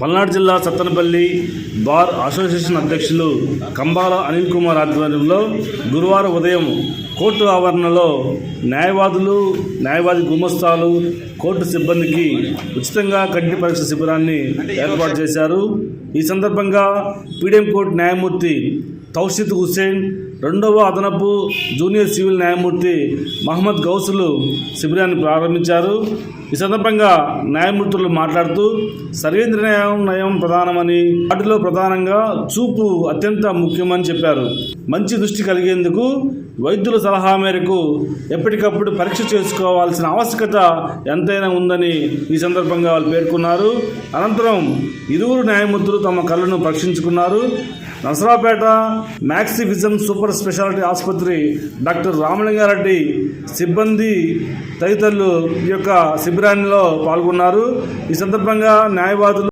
పల్నాడు జిల్లా Sattenapalli bar association అధ్యక్షులు కంబాల అనిల్ కుమార్ ఆధ్వర్యంలో గురువారం ఉదయం కోర్టు ఆవరణలో న్యాయవాదులు న్యాయవాది గుమస్తాలు కోర్టు సిబ్బందికి ఉచితంగా కంటి పరీక్ష శిబిరాన్ని ఏర్పాటు చేశారు. ఈ సందర్భంగా పీడియం కోర్టు న్యాయమూర్తి తౌషిద్ హుస్సేన్ రెండవ అదనపు జూనియర్ సివిల్ న్యాయమూర్తి మహమ్మద్ గౌసులు శిబిరాన్ని ప్రారంభించారు. ఈ సందర్భంగా న్యాయమూర్తులు మాట్లాడుతూ సర్వేంద్ర న్యాయం నయం ప్రధానమని వాటిలో ప్రధానంగా చూపు అత్యంత ముఖ్యమని చెప్పారు. మంచి దృష్టి కలిగేందుకు వైద్యుల సలహా మేరకు ఎప్పటికప్పుడు పరీక్ష చేసుకోవాల్సిన ఆవశ్యకత ఎంతైనా ఉందని ఈ సందర్భంగా వాళ్ళు పేర్కొన్నారు. అనంతరం ఇరువురు న్యాయమూర్తులు తమ కళ్ళను పరీక్షించుకున్నారు. నసరాపేట మ్యాక్సిఫిజం సూపర్ స్పెషాలిటీ ఆసుపత్రి డాక్టర్ రామలింగారెడ్డి సిబ్బంది తదితరులు ఈ యొక్క శిబిరాన్నిలో పాల్గొన్నారు. ఈ సందర్భంగా న్యాయవాదులు